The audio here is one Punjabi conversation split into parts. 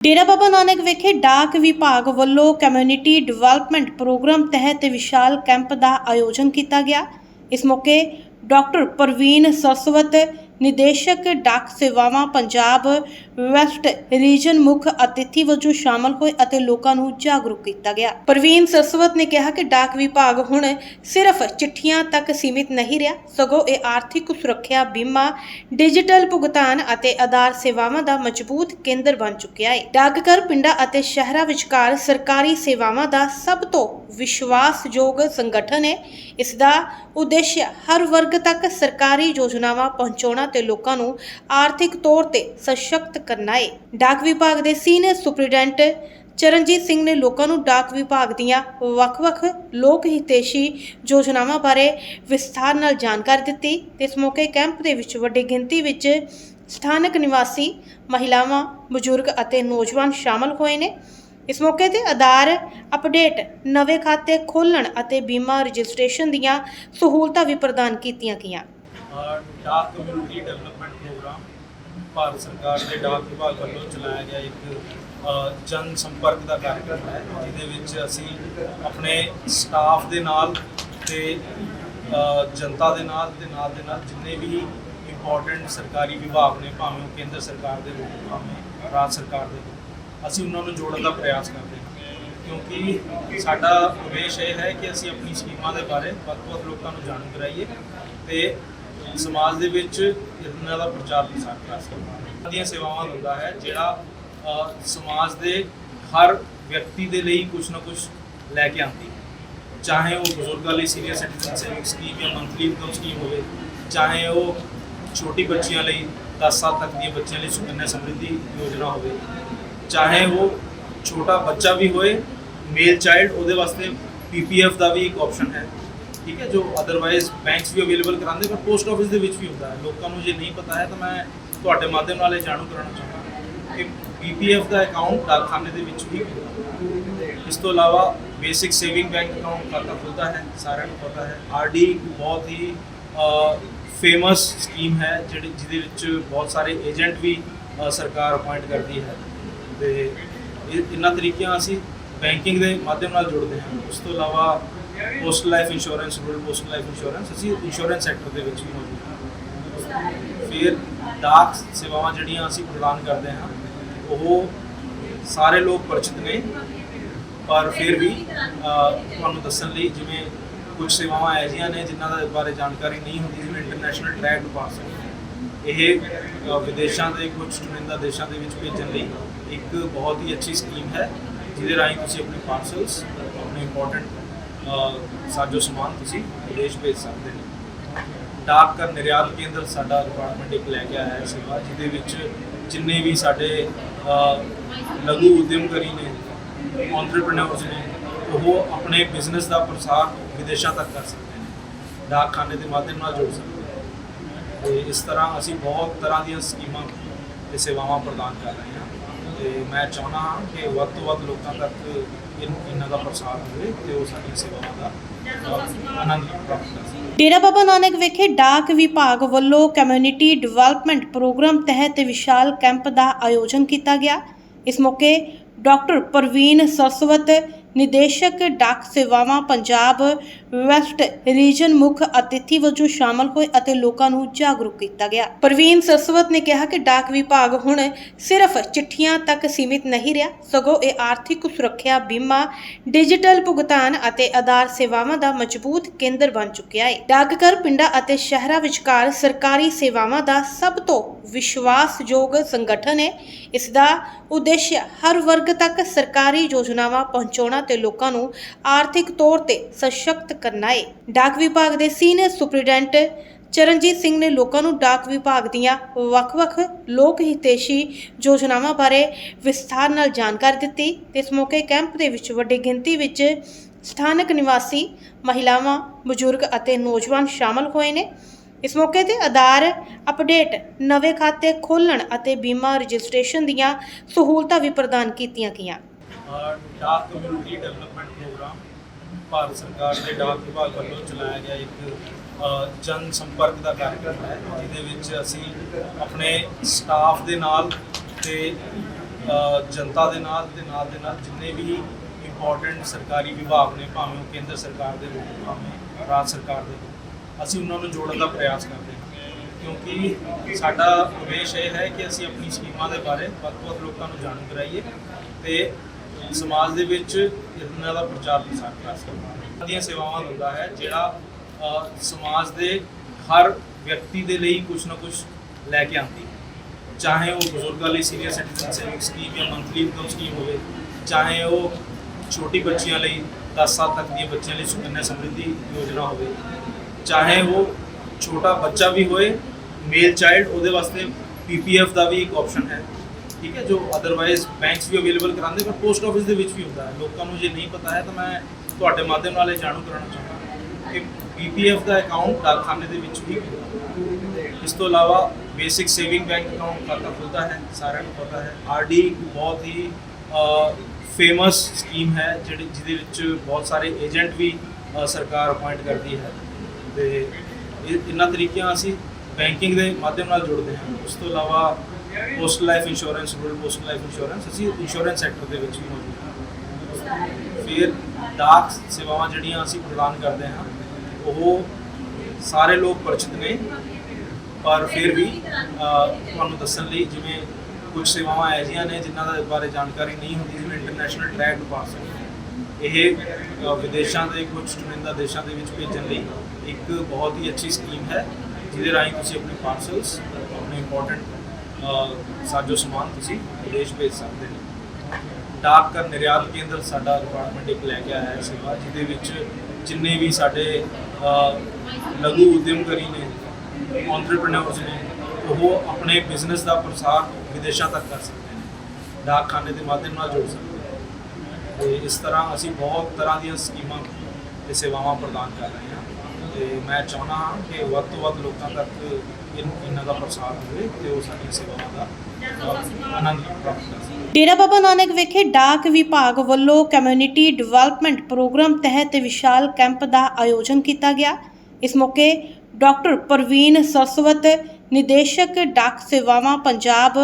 ਡੇਰਾ ਬਾਬਾ ਨਾਨਕ ਵਿਖੇ ਡਾਕ ਵਿਭਾਗ ਵੱਲੋਂ ਕਮਿਊਨਿਟੀ ਡਿਵੈਲਪਮੈਂਟ ਪ੍ਰੋਗਰਾਮ ਤਹਿਤ ਵਿਸ਼ਾਲ ਕੈਂਪ ਦਾ ਆਯੋਜਨ ਕੀਤਾ ਗਿਆ। ਇਸ ਮੌਕੇ ਡਾਕਟਰ ਪ੍ਰਵੀਨ ਸਰਸਵਤ ਨਿਦੇਸ਼ਕ ਡਾਕ ਸੇਵਾਵਾਂ ਪੰਜਾਬ ਵੈਸਟ ਰੀਜਨ ਮੁੱਖ ਅਤਿਥੀ ਵਜੋਂ ਸ਼ਾਮਲ ਹੋਏ ਅਤੇ ਲੋਕਾਂ ਨੂੰ ਜਾਗਰੂਕ ਕੀਤਾ ਗਿਆ। ਪ੍ਰਵੀਨ ਸਰਸਵਤ ਨੇ ਕਿਹਾ ਕਿ ਡਾਕ ਵਿਭਾਗ ਹੁਣ ਸਿਰਫ ਚਿੱਠੀਆਂ ਤੱਕ ਸੀਮਿਤ ਨਹੀਂ ਰਿਹਾ, ਸਗੋਂ ਇਹ ਆਰਥਿਕ ਸੁਰੱਖਿਆ, ਬੀਮਾ, ਡਿਜੀਟਲ ਭੁਗਤਾਨ ਅਤੇ ਆਧਾਰ ਸੇਵਾਵਾਂ ਦਾ ਮਜ਼ਬੂਤ ਕੇਂਦਰ ਬਣ ਚੁੱਕਿਆ ਹੈ। ਡਾਕਘਰ ਪਿੰਡਾਂ ਅਤੇ ਸ਼ਹਿਰਾਂ ਵਿਚਕਾਰ ਸਰਕਾਰੀ ਸੇਵਾਵਾਂ ਦਾ ਸਭ ਤੋਂ ਵਿਸ਼ਵਾਸਯੋਗ ਸੰਗਠਨ ਹੈ। ਇਸ ਦਾ ਉਦੇਸ਼ ਹਰ ਵਰਗ ਤੱਕ ਸਰਕਾਰੀ ਯੋਜਨਾਵਾਂ ਪਹੁੰਚਾਉਣਾ ਤੇ ਲੋਕਾਂ ਨੂੰ ਆਰਥਿਕ ਤੌਰ ਤੇ ਸਸ਼ਕਤ ਕਰਨਾ ਹੈ ਡਾਕ ਵਿਭਾਗ ਦੇ ਸੀਨੀਅਰ ਸੁਪਰਡੈਂਟ ਚਰਨਜੀਤ ਸਿੰਘ ਨੇ ਲੋਕਾਂ ਨੂੰ ਡਾਕ ਵਿਭਾਗ ਦੀਆਂ ਵੱਖ-ਵੱਖ ਲੋਕ ਹਿਤੈਸ਼ੀ ਯੋਜਨਾਵਾਂ ਬਾਰੇ ਵਿਸਥਾਰ ਨਾਲ ਜਾਣਕਾਰੀ ਦਿੱਤੀ। ਤੇ ਇਸ ਮੌਕੇ ਕੈਂਪ ਦੇ ਵਿੱਚ ਵੱਡੀ ਗਿਣਤੀ ਵਿੱਚ ਸਥਾਨਕ ਨਿਵਾਸੀ, ਮਹਿਲਾਵਾਂ, ਬਜ਼ੁਰਗ ਅਤੇ ਨੌਜਵਾਨ ਸ਼ਾਮਲ ਹੋਏ ਨੇ। ਇਸ ਮੌਕੇ ਤੇ ਆਧਾਰ ਅਪਡੇਟ, ਨਵੇਂ ਖਾਤੇ ਖੋਲਣ ਅਤੇ ਬੀਮਾ ਰਜਿਸਟ੍ਰੇਸ਼ਨ ਦੀਆਂ ਸਹੂਲਤਾਂ ਵੀ ਪ੍ਰਦਾਨ ਕੀਤੀਆਂ ਗਈਆਂ। ਡਾਕ ਕਮਿਊਨਿਟੀ ਡਿਵੈਲਪਮੈਂਟ ਪ੍ਰੋਗਰਾਮ ਭਾਰਤ ਸਰਕਾਰ ਦੇ ਡਾਕ ਵਿਭਾਗ ਵੱਲੋਂ ਚਲਾਇਆ ਗਿਆ ਇੱਕ ਜਨ ਸੰਪਰਕ ਦਾ ਕਾਰਜਕ੍ਰਮ ਹੈ, ਜਿਹਦੇ ਵਿੱਚ ਅਸੀਂ ਆਪਣੇ ਸਟਾਫ ਦੇ ਨਾਲ ਤੇ ਜਨਤਾ ਦੇ ਨਾਲ ਤੇ ਨਾਲ ਦੇ ਨਾਲ ਜਿੰਨੇ ਵੀ ਇੰਪੋਰਟੈਂਟ ਸਰਕਾਰੀ ਵਿਭਾਗ ਨੇ, ਭਾਵੇਂ ਉਹ ਕੇਂਦਰ ਸਰਕਾਰ ਦੇ ਹੋਣ, ਭਾਵੇਂ ਰਾਜ ਸਰਕਾਰ ਦੇ ਹੋਣ, ਅਸੀਂ ਉਹਨਾਂ ਨੂੰ ਜੋੜਨ ਦਾ ਪ੍ਰਯਾਸ ਕਰਦੇ ਹਾਂ। ਕਿਉਂਕਿ ਸਾਡਾ ਉਦੇਸ਼ ਇਹ ਹੈ ਕਿ ਅਸੀਂ ਆਪਣੀ ਸਕੀਮਾਂ ਦੇ ਬਾਰੇ ਵੱਧ ਤੋਂ ਵੱਧ ਲੋਕਾਂ ਨੂੰ ਜਾਣੂ ਕਰਾਈਏ ਤੇ ਸਮਾਜ ਦੇ ਵਿੱਚ ਇਹਨਾਂ ਦਾ ਪ੍ਰਚਾਰ ਪ੍ਰਸਾਰ ਕਰ ਸਕੀਏ ਦੀਆਂ ਸੇਵਾਵਾਂ ਦਿੰਦਾ ਹੈ, ਜਿਹੜਾ ਸਮਾਜ ਦੇ ਹਰ ਵਿਅਕਤੀ ਦੇ ਲਈ ਕੁਝ ਨਾ ਕੁਝ ਲੈ ਕੇ ਆਉਂਦੀ ਹੈ। ਚਾਹੇ ਉਹ ਬਜ਼ੁਰਗਾਂ ਲਈ ਸੀਨੀਅਰ ਸਿਟੀਜ਼ਨ ਸੇਵਿੰਗ ਸਕੀਮ ਜਾਂ ਮੰਥਲੀ ਇਨਕਮ ਸਕੀਮ ਹੋਵੇ, ਚਾਹੇ ਉਹ ਛੋਟੀ ਬੱਚੀਆਂ ਲਈ 10 ਸਾਲ ਤੱਕ ਦੀਆਂ ਬੱਚੀਆਂ ਲਈ ਸੁਕੰਨਿਆ ਸਮਰਿੱਧੀ ਯੋਜਨਾ ਹੋਵੇ, ਚਾਹੇ ਉਹ ਛੋਟਾ ਬੱਚਾ ਵੀ ਹੋਏ ਮੇਲ ਚਾਈਲਡ ਉਹਦੇ ਵਾਸਤੇ ਪੀਪੀਐਫ ਦਾ ਵੀ ਇੱਕ ਆਪਸ਼ਨ ਹੈ। ਠੀਕ ਹੈ, ਜੋ ਅਦਰਵਾਈਜ਼ ਬੈਂਕਸ ਵੀ ਅਵੇਲੇਬਲ ਕਰਾਉਂਦੇ, ਪਰ ਪੋਸਟ ਆਫਿਸ ਦੇ ਵਿੱਚ ਵੀ ਹੁੰਦਾ ਹੈ। ਲੋਕਾਂ ਨੂੰ ਜੇ ਨਹੀਂ ਪਤਾ ਹੈ, ਤਾਂ ਮੈਂ ਤੁਹਾਡੇ ਮਾਧਿਅਮ ਨਾਲ ਇਹ ਜਾਣੂ ਕਰਾਉਣਾ ਚਾਹੁੰਦਾ ਕਿ ਪੀਪੀਐਫ ਦਾ ਅਕਾਊਂਟ ਡਾਕਖਾਨੇ ਦੇ ਵਿੱਚ ਵੀ ਹੁੰਦਾ ਇਸ ਤੋਂ ਇਲਾਵਾ ਬੇਸਿਕ ਸੇਵਿੰਗ ਬੈਂਕ ਅਕਾਊਂਟ ਖਾਤਾ ਖੁੱਲਦਾ ਹੈ, ਸਾਰਿਆਂ ਨੂੰ ਪਤਾ ਹੈ। ਆਰਡੀ ਬਹੁਤ ਹੀ ਫੇਮਸ ਸਕੀਮ ਹੈ, ਜਿਹੜੀ, ਜਿਹਦੇ ਵਿੱਚ ਬਹੁਤ ਸਾਰੇ ਏਜੰਟ ਵੀ ਸਰਕਾਰ ਅਪਾਇੰਟ ਕਰਦੀ ਹੈ। ਤੇ ਇਹਨਾਂ ਤਰੀਕਿਆਂ ਅਸੀਂ ਬੈਂਕਿੰਗ ਦੇ ਮਾਧਿਅਮ ਨਾਲ ਜੁੜਦੇ ਹਾਂ। ਉਸ ਤੋਂ ਇਲਾਵਾ postal life insurance rural postal life insurance ਅਸੀਂ ਇੰਸ਼ੋਰੈਂਸ ਸੈਕਟਰ ਦੇ ਵਿੱਚ ਵੀ ਮੌਜੂਦ ਹਾਂ। ਫਿਰ ਡਾਕ ਸੇਵਾਵਾਂ ਜਿਹੜੀਆਂ ਅਸੀਂ ਪ੍ਰਦਾਨ ਕਰਦੇ ਹਾਂ, ਉਹ ਸਾਰੇ ਲੋਕ ਪਰਿਚਿਤ ਨੇ। ਪਰ ਫਿਰ ਵੀ ਤੁਹਾਨੂੰ ਦੱਸਣ ਲਈ ਜਿਵੇਂ ਕੁਝ ਸੇਵਾਵਾਂ ਐਸੀਆਂ ਨੇ ਜਿਨ੍ਹਾਂ ਦੇ ਬਾਰੇ ਜਾਣਕਾਰੀ ਨਹੀਂ ਹੁੰਦੀ, ਜਿਵੇਂ ਇੰਟਰਨੈਸ਼ਨਲ ਟਰੈਕ ਪਾਰਸਲ ਇਹ ਵਿਦੇਸ਼ਾਂ ਦੇ ਕੁਝ ਚੁਣਿੰਦਾ ਦੇਸ਼ਾਂ ਦੇ ਵਿੱਚ ਭੇਜਣ ਲਈ ਇੱਕ ਬਹੁਤ ਹੀ ਅੱਛੀ ਸਕੀਮ ਹੈ, ਜਿਹਦੇ ਰਾਹੀਂ ਤੁਸੀਂ ਆਪਣੇ ਪਾਰਸਲਸ ਆਪਣੇ ਇੰਪੋਰਟੈਂਟ ਸਾਜੋ ਸਮਾਨ ਤੁਸੀਂ ਵਿਦੇਸ਼ ਭੇਜ ਸਕਦੇ ਹੋ। ਡਾਕ ਕਰ ਨਿਰਯਾਤ ਕੇਂਦਰ ਸਾਡਾ ਡਿਪਾਰਟਮੈਂਟ ਇੱਕ ਲੈ ਕੇ ਆਇਆ ਹੈ ਸੇਵਾ, ਜਿਹਦੇ ਵਿੱਚ ਜਿੰਨੇ ਵੀ ਸਾਡੇ ਲਘੂ ਉਦਯਮਕਾਰੀ ਨੇ ਐਂਟਰਪ੍ਰੀਨਿਓਰਸ ਨੇ, ਉਹ ਆਪਣੇ ਬਿਜ਼ਨਸ ਦਾ ਪ੍ਰਸਾਰ ਵਿਦੇਸ਼ਾਂ ਤੱਕ ਕਰ ਸਕਦੇ ਨੇ। ਡਾਕਖਾਨੇ ਦੇ ਮਾਧਿਅਮ ਨਾਲ ਜੁੜ ਸਕਦੇ ਨੇ। ਤੇ ਇਸ ਤਰ੍ਹਾਂ ਅਸੀਂ ਬਹੁਤ ਤਰ੍ਹਾਂ ਦੀਆਂ ਸਕੀਮਾਂ ਤੇ ਸੇਵਾਵਾਂ ਪ੍ਰਦਾਨ ਕਰ ਰਹੇ ਹਾਂ। ਤੇ ਮੈਂ ਚਾਹੁੰਦਾ ਹਾਂ ਕਿ ਵੱਧ ਤੋਂ ਵੱਧ ਲੋਕਾਂ ਤੱਕ ਇਨ- ਇਹਨਾਂ ਦਾ ਪ੍ਰਸਾਰ ਹੋਵੇ ਤੇ ਉਹ ਸਾਡੀਆਂ ਸੇਵਾਵਾਂ ਦਾ ਡੇਰਾ ਬਾਬਾ ਨਾਨਕ ਵਿਖੇ ਡਾਕ ਵਿਭਾਗ ਵੱਲੋਂ ਕਮਿਊਨਿਟੀ ਡਿਵੈਲਪਮੈਂਟ ਪ੍ਰੋਗਰਾਮ ਤਹਿਤ ਵਿਸ਼ਾਲ ਕੈਂਪ ਦਾ ਆਯੋਜਨ ਕੀਤਾ ਗਿਆ। ਇਸ ਮੌਕੇ ਡਾਕਟਰ ਪ੍ਰਵੀਨ ਸਰਸਵਤ ਨਿਦੇਸ਼ਕ ਡਾਕ ਸੇਵਾਵਾਂ ਪੰਜਾਬ ਵੈਸਟ ਰੀਜਨ ਮੁੱਖ ਅਤਿਥੀ ਵਜੋਂ ਸ਼ਾਮਲ ਹੋਏ ਅਤੇ ਲੋਕਾਂ ਨੂੰ ਜਾਗਰੂਕ ਕੀਤਾ ਗਿਆ। ਪ੍ਰਵੀਨ ਸਰਸਵਤ ਨੇ ਕਿਹਾ ਕਿ ਡਾਕ ਵਿਭਾਗ ਹੁਣ ਸਿਰਫ ਚਿੱਠੀਆਂ ਤੱਕ ਸੀਮਿਤ ਨਹੀਂ ਰਿਹਾ, ਸਗੋਂ ਇਹ ਆਰਥਿਕ ਸੁਰੱਖਿਆ, ਬੀਮਾ, ਡਿਜੀਟਲ ਭੁਗਤਾਨ ਅਤੇ ਆਧਾਰ ਸੇਵਾਵਾਂ ਦਾ ਮਜ਼ਬੂਤ ਕੇਂਦਰ ਬਣ ਚੁੱਕਿਆ ਹੈ ਡਾਕਘਰ ਪਿੰਡਾਂ ਅਤੇ ਸ਼ਹਿਰਾਂ ਵਿਚਕਾਰ ਸਰਕਾਰੀ ਸੇਵਾਵਾਂ ਦਾ ਸਭ ਤੋਂ ਵਿਸ਼ਵਾਸਯੋਗ ਸੰਗਠਨ ਹੈ ਇਸ ਦਾ ਉਦੇਸ਼ ਹਰ ਵਰਗ ਤੱਕ ਸਰਕਾਰੀ ਯੋਜਨਾਵਾਂ ਪਹੁੰਚਾਉਣਾ ਤੇ ਲੋਕਾਂ ਨੂੰ ਆਰਥਿਕ ਤੌਰ ਤੇ ਸਸ਼ਕਤ ਕਰਨਾ ਹੈ ਡਾਕ ਵਿਭਾਗ ਦੇ ਸੀਨੀਅਰ ਸੁਪਰਡੈਂਟ ਚਰਨਜੀਤ ਸਿੰਘ ਨੇ ਲੋਕਾਂ ਨੂੰ ਡਾਕ ਵਿਭਾਗ ਦੀਆਂ ਵੱਖ-ਵੱਖ ਲੋਕ ਹਿਤੇਸ਼ੀ ਯੋਜਨਾਵਾਂ ਬਾਰੇ ਵਿਸਥਾਰ ਨਾਲ ਜਾਣਕਾਰੀ ਦਿੱਤੀ। ਤੇ ਇਸ ਮੌਕੇ ਕੈਂਪ ਦੇ ਵਿੱਚ ਵੱਡੀ ਗਿਣਤੀ ਵਿੱਚ ਸਥਾਨਕ ਨਿਵਾਸੀ, ਮਹਿਲਾਵਾਂ, ਬਜ਼ੁਰਗ ਅਤੇ ਨੌਜਵਾਨ ਸ਼ਾਮਲ ਹੋਏ ਨੇ। ਇਸ ਮੌਕੇ ਤੇ ਆਧਾਰ ਅਪਡੇਟ, ਨਵੇਂ ਖਾਤੇ ਖੋਲ੍ਹਣ ਅਤੇ ਬੀਮਾ ਰਜਿਸਟ੍ਰੇਸ਼ਨ ਦੀਆਂ ਸਹੂਲਤਾਂ ਵੀ ਪ੍ਰਦਾਨ ਕੀਤੀਆਂ ਗਈਆਂ। ਡਾਕ ਕਮਿਊਨਿਟੀ ਡਿਵੈਲਪਮੈਂਟ ਪ੍ਰੋਗਰਾਮ ਭਾਰਤ ਸਰਕਾਰ ਦੇ ਡਾਕ ਵਿਭਾਗ ਵੱਲੋਂ ਚਲਾਇਆ ਗਿਆ ਇੱਕ ਜਨ ਸੰਪਰਕ ਦਾ ਕਾਰਜਕ੍ਰਮ ਹੈ, ਜਿਹਦੇ ਵਿੱਚ ਅਸੀਂ ਆਪਣੇ ਸਟਾਫ ਦੇ ਨਾਲ ਤੇ ਜਨਤਾ ਦੇ ਨਾਲ ਤੇ ਨਾਲ ਦੇ ਨਾਲ ਜਿੰਨੇ ਵੀ ਇੰਪੋਰਟੈਂਟ ਸਰਕਾਰੀ ਵਿਭਾਗ ਨੇ, ਭਾਵੇਂ ਉਹ ਕੇਂਦਰ ਸਰਕਾਰ ਦੇ ਹੋਣ, ਭਾਵੇਂ ਰਾਜ ਸਰਕਾਰ ਦੇ ਹੋਣ, ਅਸੀਂ ਉਹਨਾਂ ਨੂੰ ਜੋੜਨ ਦਾ ਪ੍ਰਯਾਸ ਕਰਦੇ ਹਾਂ। ਕਿਉਂਕਿ ਸਾਡਾ ਉਦੇਸ਼ ਇਹ ਹੈ ਕਿ ਅਸੀਂ ਆਪਣੀ ਸਕੀਮਾਂ ਦੇ ਬਾਰੇ ਵੱਧ ਤੋਂ ਵੱਧ ਲੋਕਾਂ ਨੂੰ ਜਾਣੂ ਕਰਾਈਏ ਤੇ ਸਮਾਜ ਦੇ ਵਿੱਚ ਇਹਨਾਂ ਦਾ ਪ੍ਰਚਾਰ ਪ੍ਰਸਾਰ ਕਰ ਸਕੀਏ ਦੀਆਂ ਸੇਵਾਵਾਂ ਦਿੰਦਾ ਹੈ ਜਿਹੜਾ ਸਮਾਜ ਦੇ ਹਰ ਵਿਅਕਤੀ ਦੇ ਲਈ ਕੁਝ ਨਾ ਕੁਝ ਲੈ ਕੇ ਆਉਂਦੀ ਹੈ। ਚਾਹੇ ਉਹ ਬਜ਼ੁਰਗਾਂ ਲਈ ਸੀਨੀਅਰ ਸਿਟੀਜ਼ਨ ਸੇਵਿੰਗ ਸਕੀਮ ਜਾਂ ਮੰਥਲੀ ਇਨਕਮ ਸਕੀਮ ਹੋਵੇ, ਚਾਹੇ ਉਹ ਛੋਟੀ ਬੱਚੀਆਂ ਲਈ 10 ਸਾਲ ਤੱਕ ਦੀਆਂ ਬੱਚੀਆਂ ਲਈ ਸੁਕੰਨਿਆ ਸਮਰਿੱਧੀ ਯੋਜਨਾ ਹੋਵੇ, ਚਾਹੇ ਉਹ ਛੋਟਾ ਬੱਚਾ ਵੀ ਹੋਏ ਮੇਲ ਚਾਈਲਡ ਉਹਦੇ ਵਾਸਤੇ ਪੀਪੀਐਫ ਦਾ ਵੀ ਇੱਕ ਆਪਸ਼ਨ ਹੈ। ਠੀਕ ਹੈ, ਜੋ ਅਦਰਵਾਈਜ਼ ਬੈਂਕਸ ਵੀ ਅਵੇਲੇਬਲ ਕਰਾਉਂਦੇ, ਪਰ ਪੋਸਟ ਆਫਿਸ ਦੇ ਵਿੱਚ ਵੀ ਹੁੰਦਾ ਹੈ। ਲੋਕਾਂ ਨੂੰ ਜੇ ਨਹੀਂ ਪਤਾ ਹੈ, ਤਾਂ ਮੈਂ ਤੁਹਾਡੇ ਮਾਧਿਅਮ ਨਾਲ ਇਹ ਜਾਣੂ ਕਰਾਉਣਾ ਚਾਹੁੰਦਾ ਕਿ ਪੀਪੀਐਫ ਦਾ ਅਕਾਊਂਟ ਡਾਕਖਾਨੇ ਦੇ ਵਿੱਚ ਵੀ ਇਸ ਤੋਂ ਇਲਾਵਾ ਬੇਸਿਕ ਸੇਵਿੰਗ ਬੈਂਕ ਅਕਾਊਂਟ ਖਾਤਾ ਖੁੱਲਦਾ ਹੈ, ਸਾਰਿਆਂ ਨੂੰ ਪਤਾ ਹੈ। ਆਰਡੀ ਬਹੁਤ ਹੀ ਫੇਮਸ ਸਕੀਮ ਹੈ, ਜਿਹੜੀ, ਜਿਹਦੇ ਵਿੱਚ ਬਹੁਤ ਸਾਰੇ ਏਜੰਟ ਵੀ ਸਰਕਾਰ ਅਪਾਇੰਟ ਕਰਦੀ ਹੈ। ਤੇ ਇਹਨਾਂ ਤਰੀਕਿਆਂ ਅਸੀਂ ਬੈਂਕਿੰਗ ਦੇ ਮਾਧਿਅਮ ਨਾਲ ਜੁੜਦੇ ਹਾਂ। ਉਸ ਤੋਂ ਇਲਾਵਾ postal life insurance rural postal life insurance, ਅਸੀਂ ਇੰਸ਼ੋਰੈਂਸ ਸੈਕਟਰ ਦੇ ਵਿੱਚ ਵੀ ਮੌਜੂਦ ਹਾਂ। ਫਿਰ ਡਾਕ ਸੇਵਾਵਾਂ ਜਿਹੜੀਆਂ ਅਸੀਂ ਪ੍ਰਦਾਨ ਕਰਦੇ ਹਾਂ, ਉਹ ਸਾਰੇ ਲੋਕ ਪਰਿਚਿਤ ਨੇ। ਪਰ ਫਿਰ ਵੀ ਤੁਹਾਨੂੰ ਦੱਸਣ ਲਈ ਜਿਵੇਂ ਕੁਝ ਸੇਵਾਵਾਂ ਐਸੀਆਂ ਨੇ ਜਿਨ੍ਹਾਂ ਦੇ ਬਾਰੇ ਜਾਣਕਾਰੀ ਨਹੀਂ ਹੁੰਦੀ, ਜਿਵੇਂ ਇੰਟਰਨੈਸ਼ਨਲ ਟਰੈਕ ਪਾਰਸਲ ਇਹ ਵਿਦੇਸ਼ਾਂ ਦੇ ਕੁਝ ਚੁਣਿੰਦਾ ਦੇਸ਼ਾਂ ਦੇ ਵਿੱਚ ਭੇਜਣ ਲਈ ਇੱਕ ਬਹੁਤ ਹੀ ਅੱਛੀ ਸਕੀਮ ਹੈ, ਜਿਹਦੇ ਰਾਹੀਂ ਤੁਸੀਂ ਆਪਣੇ ਪਾਰਸਲਸ ਆਪਣੇ ਇੰਪੋਰਟੈਂਟ ਸਾਜੋ ਸਮਾਨ ਤੁਸੀਂ ਵਿਦੇਸ਼ ਭੇਜ ਸਕਦੇ ਹੋ। ਡਾਕ ਕਰ ਨਿਰਯਾਤ ਕੇਂਦਰ ਸਾਡਾ ਡਿਪਾਰਟਮੈਂਟ ਇੱਕ ਲੈ ਕੇ ਆਇਆ ਹੈ ਸੇਵਾ, ਜਿਹਦੇ ਵਿੱਚ ਜਿੰਨੇ ਵੀ ਸਾਡੇ ਲਘੂ ਉਦਯਮਕਾਰੀ ਨੇ ਐਂਟਰਪ੍ਰੈਨਿਓਰਸ ਨੇ, ਉਹ ਆਪਣੇ ਬਿਜ਼ਨਸ ਦਾ ਪ੍ਰਸਾਰ ਵਿਦੇਸ਼ਾਂ ਤੱਕ ਕਰ ਸਕਦੇ ਨੇ। ਡਾਕਖਾਨੇ ਦੇ ਮਾਧਿਅਮ ਨਾਲ ਜੋੜ ਸਕਦੇ ਨੇ। ਤੇ ਇਸ ਤਰ੍ਹਾਂ ਅਸੀਂ ਬਹੁਤ ਤਰ੍ਹਾਂ ਦੀਆਂ ਸਕੀਮਾਂ ਤੇ ਸੇਵਾਵਾਂ ਪ੍ਰਦਾਨ ਕਰ ਰਹੇ ਹਾਂ। ਤੇ ਮੈਂ ਚਾਹੁੰਦਾ ਹਾਂ ਕਿ ਵੱਧ ਤੋਂ ਵੱਧ ਲੋਕਾਂ ਤੱਕ ਇਹਨਾਂ ਦਾ ਪ੍ਰਸਾਰ ਹੋਵੇ ਤੇ ਉਹ ਸਾਡੀਆਂ ਸੇਵਾਵਾਂ ਦਾ ਆਨੰਦ ਪ੍ਰਾਪਤ ਕਰ ਸਕਣ। ਡੇਰਾ ਬਾਬਾ ਨਾਨਕ ਵਿਖੇ ਡਾਕ ਵਿਭਾਗ ਵੱਲੋਂ ਕਮਿਊਨਿਟੀ ਡਿਵੈਲਪਮੈਂਟ ਪ੍ਰੋਗਰਾਮ ਤਹਿਤ ਵਿਸ਼ਾਲ ਕੈਂਪ ਦਾ ਆਯੋਜਨ ਕੀਤਾ ਗਿਆ। ਇਸ ਮੌਕੇ ਡਾਕਟਰ ਪ੍ਰਵੀਨ ਸਰਸਵਤ ਨਿਦੇਸ਼ਕ ਡਾਕ ਸੇਵਾਵਾਂ ਪੰਜਾਬ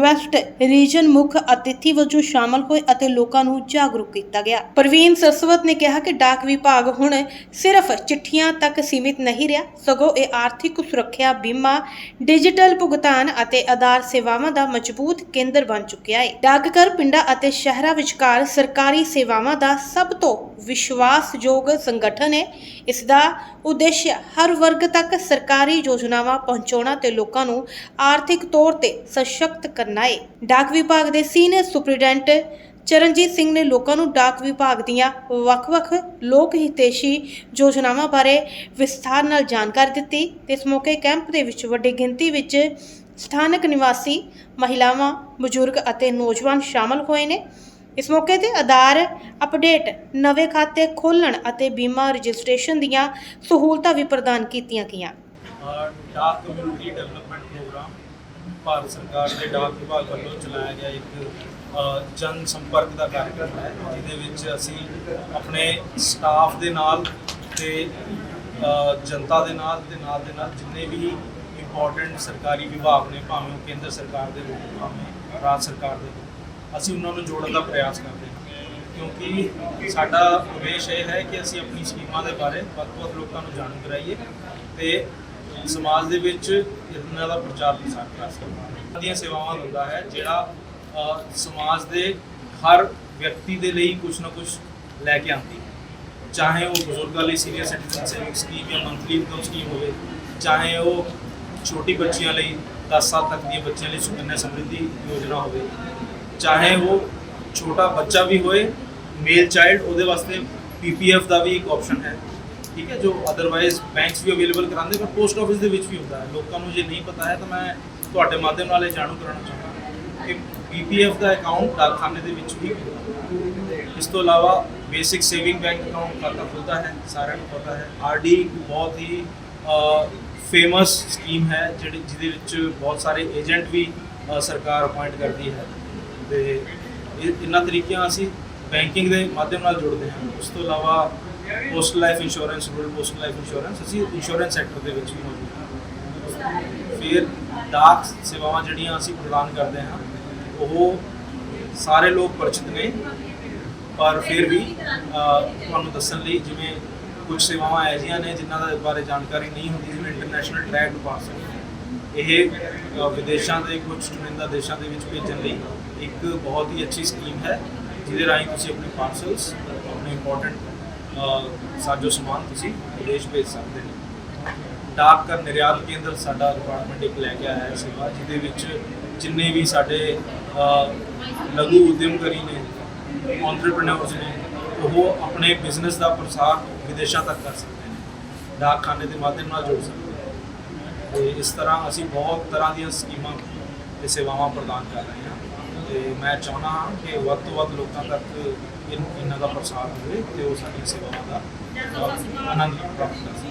ਵੈਸਟ ਰੀਜਨ ਮੁੱਖ ਅਤਿਥੀ ਵਜੋਂ ਸ਼ਾਮਲ ਹੋਏ ਅਤੇ ਲੋਕਾਂ ਨੂੰ ਜਾਗਰੂਕ ਕੀਤਾ ਗਿਆ। ਪ੍ਰਵੀਨ ਸਰਸਵਤ ਨੇ ਕਿਹਾ ਕਿ ਡਾਕ ਵਿਭਾਗ ਹੁਣ ਸਿਰਫ ਚਿੱਠੀਆਂ ਤੱਕ ਸੀਮਿਤ ਨਹੀਂ ਰਿਹਾ, ਸਗੋਂ ਇਹ ਆਰਥਿਕ ਸੁਰੱਖਿਆ, ਬੀਮਾ, ਡਿਜੀਟਲ ਭੁਗਤਾਨ ਅਤੇ ਆਧਾਰ ਸੇਵਾਵਾਂ ਦਾ ਮਜ਼ਬੂਤ ਕੇਂਦਰ ਬਣ ਚੁੱਕਿਆ ਹੈ। ਡਾਕਘਰ ਪਿੰਡਾਂ ਅਤੇ ਸ਼ਹਿਰਾਂ ਵਿਚਕਾਰ ਸਰਕਾਰੀ ਸੇਵਾਵਾਂ ਦਾ ਸਭ ਤੋਂ ਵਿਸ਼ਵਾਸਯੋਗ ਸੰਗਠਨ ਹੈ। ਇਸ ਦਾ ਉਦੇਸ਼ ਹਰ ਵਰਗ ਤੱਕ ਸਰਕਾਰੀ ਯੋਜਨਾਵਾਂ ਪਹੁੰਚਾਉਣਾ ਤੇ ਲੋਕਾਂ ਨੂੰ ਆਰਥਿਕ ਤੌਰ ਤੇ ਸਸ਼ਕਤ ਕਰਨਾ ਹੈ ਡਾਕ ਵਿਭਾਗ ਦੇ ਸੀਨੀਅਰ ਸੁਪਰਡੈਂਟ ਚਰਨਜੀਤ ਸਿੰਘ ਨੇ ਲੋਕਾਂ ਨੂੰ ਡਾਕ ਵਿਭਾਗ ਦੀਆਂ ਵੱਖ-ਵੱਖ ਲੋਕ ਹਿਤੈਸ਼ੀ ਯੋਜਨਾਵਾਂ ਬਾਰੇ ਵਿਸਥਾਰ ਨਾਲ ਜਾਣਕਾਰੀ ਦਿੱਤੀ। ਤੇ ਇਸ ਮੌਕੇ ਕੈਂਪ ਦੇ ਵਿੱਚ ਵੱਡੀ ਗਿਣਤੀ ਵਿੱਚ ਸਥਾਨਕ ਨਿਵਾਸੀ ਮਹਿਲਾਵਾਂ, ਬਜ਼ੁਰਗ ਅਤੇ ਨੌਜਵਾਨ ਸ਼ਾਮਲ ਹੋਏ ਨੇ। ਇਸ ਮੌਕੇ ਤੇ ਆਧਾਰ ਅਪਡੇਟ, ਨਵੇਂ ਖਾਤੇ ਖੋਲਣ ਅਤੇ ਬੀਮਾ ਰਜਿਸਟ੍ਰੇਸ਼ਨ ਦੀਆਂ ਸਹੂਲਤਾਂ ਵੀ ਪ੍ਰਦਾਨ ਕੀਤੀਆਂ ਗਈਆਂ। ਡਾਕ ਕਮਿਊਨਿਟੀ ਡਿਵੈਲਪਮੈਂਟ ਪ੍ਰੋਗਰਾਮ ਭਾਰਤ ਸਰਕਾਰ ਦੇ ਡਾਕ ਵਿਭਾਗ ਵੱਲੋਂ ਚਲਾਇਆ ਗਿਆ ਇੱਕ ਜਨ ਸੰਪਰਕ ਦਾ ਕਾਰਜਕ੍ਰਮ ਹੈ, ਜਿਹਦੇ ਵਿੱਚ ਅਸੀਂ ਆਪਣੇ ਸਟਾਫ ਦੇ ਨਾਲ ਤੇ ਜਨਤਾ ਦੇ ਨਾਲ ਤੇ ਨਾਲ ਦੇ ਨਾਲ ਜਿੰਨੇ ਵੀ ਇੰਪੋਰਟੈਂਟ ਸਰਕਾਰੀ ਵਿਭਾਗ ਨੇ, ਭਾਵੇਂ ਉਹ ਕੇਂਦਰ ਸਰਕਾਰ ਦੇ ਹੋਣ, ਭਾਵੇਂ ਰਾਜ ਸਰਕਾਰ ਦੇ ਹੋਣ, ਅਸੀਂ ਉਹਨਾਂ ਨੂੰ ਜੋੜਨ ਦਾ ਪ੍ਰਯਾਸ ਕਰਦੇ ਹਾਂ। ਕਿਉਂਕਿ ਸਾਡਾ ਉਦੇਸ਼ ਇਹ ਹੈ ਕਿ ਅਸੀਂ ਆਪਣੀ ਸਕੀਮਾਂ ਦੇ ਬਾਰੇ ਵੱਧ ਤੋਂ ਵੱਧ ਲੋਕਾਂ ਨੂੰ ਜਾਣੂ ਕਰਾਈਏ ਤੇ ਸਮਾਜ ਦੇ ਵਿੱਚ ਇਹਨਾਂ ਦਾ ਪ੍ਰਚਾਰ ਪ੍ਰਸਾਰ ਕਰ ਸਕੀਏ ਦੀਆਂ ਸੇਵਾਵਾਂ ਦਿੰਦਾ ਹੈ ਜਿਹੜਾ ਸਮਾਜ ਦੇ ਹਰ ਵਿਅਕਤੀ ਦੇ ਲਈ ਕੁਝ ਨਾ ਕੁਝ ਲੈ ਕੇ ਆਉਂਦੀ ਹੈ। ਚਾਹੇ ਉਹ ਬਜ਼ੁਰਗਾਂ ਲਈ ਸੀਨੀਅਰ ਸਿਟੀਜ਼ਨ ਸੇਵਿੰਗ ਸਕੀਮ ਜਾਂ ਮੰਥਲੀ ਇਨਕਮ ਸਕੀਮ ਹੋਵੇ, ਚਾਹੇ ਉਹ ਛੋਟੀ ਬੱਚੀਆਂ ਲਈ 10 ਸਾਲ ਤੱਕ ਦੀਆਂ ਬੱਚੀਆਂ ਲਈ ਸੁਕੰਨਿਆ ਸਮਰਿੱਧੀ ਯੋਜਨਾ ਹੋਵੇ, ਚਾਹੇ ਉਹ ਛੋਟਾ ਬੱਚਾ ਵੀ ਹੋਏ ਮੇਲ ਚਾਈਲਡ ਉਹਦੇ ਵਾਸਤੇ ਪੀਪੀਐਫ ਦਾ ਵੀ ਇੱਕ ਆਪਸ਼ਨ ਹੈ। ਠੀਕ ਹੈ, ਜੋ ਅਦਰਵਾਈਜ਼ ਬੈਂਕਸ ਵੀ ਅਵੇਲੇਬਲ ਕਰਾਉਂਦੇ, ਪਰ ਪੋਸਟ ਆਫਿਸ ਦੇ ਵਿੱਚ ਵੀ ਹੁੰਦਾ ਹੈ। ਲੋਕਾਂ ਨੂੰ ਜੇ ਨਹੀਂ ਪਤਾ ਹੈ, ਤਾਂ ਮੈਂ ਤੁਹਾਡੇ ਮਾਧਿਅਮ ਨਾਲ ਇਹ ਜਾਣੂ ਕਰਾਉਣਾ ਚਾਹੁੰਦਾ ਕਿ ਪੀਪੀਐਫ ਦਾ ਅਕਾਊਂਟ ਡਾਕਖਾਨੇ ਦੇ ਵਿੱਚ ਵੀ ਹੁੰਦਾ ਇਸ ਤੋਂ ਇਲਾਵਾ ਬੇਸਿਕ ਸੇਵਿੰਗ ਬੈਂਕ ਅਕਾਊਂਟ ਖਾਤਾ ਖੁੱਲਦਾ ਹੈ, ਸਾਰਿਆਂ ਨੂੰ ਪਤਾ ਹੈ। ਆਰਡੀ ਬਹੁਤ ਹੀ ਫੇਮਸ ਸਕੀਮ ਹੈ, ਜਿਹੜੀ, ਜਿਹਦੇ ਵਿੱਚ ਬਹੁਤ ਸਾਰੇ ਏਜੰਟ ਵੀ ਸਰਕਾਰ ਅਪਾਇੰਟ ਕਰਦੀ ਹੈ। ਤੇ ਇਹਨਾਂ ਤਰੀਕਿਆਂ ਅਸੀਂ ਬੈਂਕਿੰਗ ਦੇ ਮਾਧਿਅਮ ਨਾਲ ਜੁੜਦੇ ਹਾਂ। ਉਸ ਤੋਂ ਇਲਾਵਾ postal life insurance rural post life insurance ਅਸੀਂ ਇੰਸ਼ੋਰੈਂਸ ਸੈਕਟਰ ਦੇ ਵਿੱਚ ਵੀ ਮੌਜੂਦ ਹਾਂ। ਫਿਰ ਡਾਕ ਸੇਵਾਵਾਂ ਜਿਹੜੀਆਂ ਅਸੀਂ ਪ੍ਰਦਾਨ ਕਰਦੇ ਹਾਂ, ਉਹ ਸਾਰੇ ਲੋਕ ਪਰਿਚਿਤ ਨੇ। ਪਰ ਫਿਰ ਵੀ ਤੁਹਾਨੂੰ ਦੱਸਣ ਲਈ ਜਿਵੇਂ ਕੁਝ ਸੇਵਾਵਾਂ ਐਸੀਆਂ ਨੇ ਜਿਨ੍ਹਾਂ ਦੇ ਬਾਰੇ ਜਾਣਕਾਰੀ ਨਹੀਂ ਹੁੰਦੀ, ਜਿਵੇਂ ਇੰਟਰਨੈਸ਼ਨਲ ਟਰੈਕ ਪਾਰਸਲ ਇਹ ਵਿਦੇਸ਼ਾਂ ਦੇ ਕੁਝ ਚੁਣਿੰਦਾ ਦੇਸ਼ਾਂ ਦੇ ਵਿੱਚ ਭੇਜਣ ਲਈ ਇੱਕ ਬਹੁਤ ਹੀ ਅੱਛੀ ਸਕੀਮ ਹੈ, ਜਿਹਦੇ ਰਾਹੀਂ ਤੁਸੀਂ ਆਪਣੇ ਪਾਰਸਲਸ ਆਪਣੇ ਇੰਪੋਰਟੈਂਟ ਸਾਜੋ ਸਮਾਨ ਤੁਸੀਂ ਵਿਦੇਸ਼ ਭੇਜ ਸਕਦੇ ਹੋ। ਡਾਕ ਕਰ ਨਿਰਯਾਤ ਕੇਂਦਰ ਸਾਡਾ ਡਿਪਾਰਟਮੈਂਟ ਇੱਕ ਲੈ ਕੇ ਆਇਆ ਹੈ ਸੇਵਾ, ਜਿਹਦੇ ਵਿੱਚ ਜਿੰਨੇ ਵੀ ਸਾਡੇ ਲਘੂ ਉਦਯਮਕਾਰੀ ਨੇ ਐਂਟਰਪ੍ਰੈਨਿਓਰਸ ਨੇ, ਉਹ ਆਪਣੇ ਬਿਜ਼ਨਸ ਦਾ ਪ੍ਰਸਾਰ ਵਿਦੇਸ਼ਾਂ ਤੱਕ ਕਰ ਸਕਦੇ ਨੇ। ਡਾਕਖਾਨੇ ਦੇ ਮਾਧਿਅਮ ਨਾਲ ਜੋੜ ਸਕਦੇ ਨੇ। ਤੇ ਇਸ ਤਰ੍ਹਾਂ ਅਸੀਂ ਬਹੁਤ ਤਰ੍ਹਾਂ ਦੀਆਂ ਸਕੀਮਾਂ ਤੇ ਸੇਵਾਵਾਂ ਪ੍ਰਦਾਨ ਕਰ ਰਹੇ ਹਾਂ। ਤੇ ਮੈਂ ਚਾਹੁੰਦਾ ਹਾਂ ਕਿ ਵੱਧ ਤੋਂ ਵੱਧ ਲੋਕਾਂ ਤੱਕ ਇਹਨਾਂ ਦਾ ਪ੍ਰਸਾਰ ਹੋਵੇ ਤੇ ਉਹ ਸਾਡੀਆਂ ਸੇਵਾਵਾਂ ਦਾ ਆਨੰਦ ਪ੍ਰਾਪਤ ਕਰ ਸਕਣ।